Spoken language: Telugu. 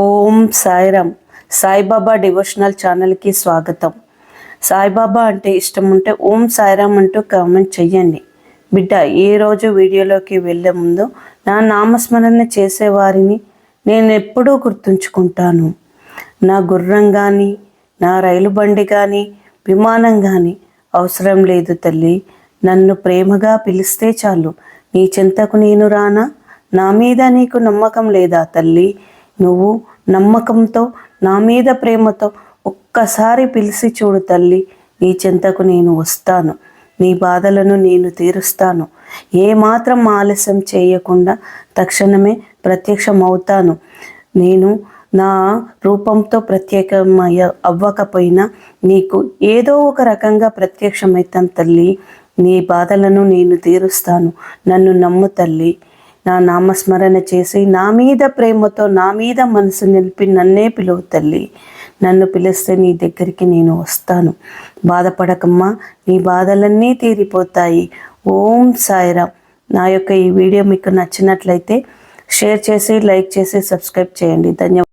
ఓం సాయిరామ్. సాయిబాబా డివోషనల్ ఛానల్కి స్వాగతం. సాయిబాబా అంటే ఇష్టం ఉంటే ఓం సాయిరామ్ అంటూ కామెంట్ చెయ్యండి. బిడ్డ ఏ రోజు వీడియోలోకి వెళ్ళే ముందు నా నామస్మరణ చేసేవారిని నేను ఎప్పుడూ గుర్తుంచుకుంటాను. నా గుర్రం కానీ నా రైలు బండి కానీ విమానం కానీ అవసరం లేదు తల్లి. నన్ను ప్రేమగా పిలిస్తే చాలు. నీ చింతకు నేను రానా? నా మీద నీకు నమ్మకం లేదా తల్లి? నువ్వు నమ్మకంతో నా మీద ప్రేమతో ఒక్కసారి పిలిచి చూడు తల్లి నీ చెంతకు నేను వస్తాను. నీ బాధలను నేను తీరుస్తాను. ఏమాత్రం ఆలస్యం చేయకుండా తక్షణమే ప్రత్యక్షమవుతాను. నేను నా రూపంతో ప్రత్యేకమయ అవ్వకపోయినా నీకు ఏదో ఒక రకంగా ప్రత్యక్షమవుతాను తల్లి. నీ బాధలను నేను తీరుస్తాను. నన్ను నమ్ము తల్లి. నా నామస్మరణ చేసి నా మీద ప్రేమతో నా మీద మనసు నిలిపి నన్నే పిలువు తల్లి. నన్ను పిలిస్తే నీ దగ్గరికి నేను వస్తాను. బాధపడకమ్మా నీ బాధలన్నీ తీరిపోతాయి. ఓం సాయిరామ్. నా యొక్క ఈ వీడియో మీకు నచ్చినట్లయితే షేర్ చేసి లైక్ చేసి సబ్స్క్రైబ్ చేయండి. ధన్యవాదాలు.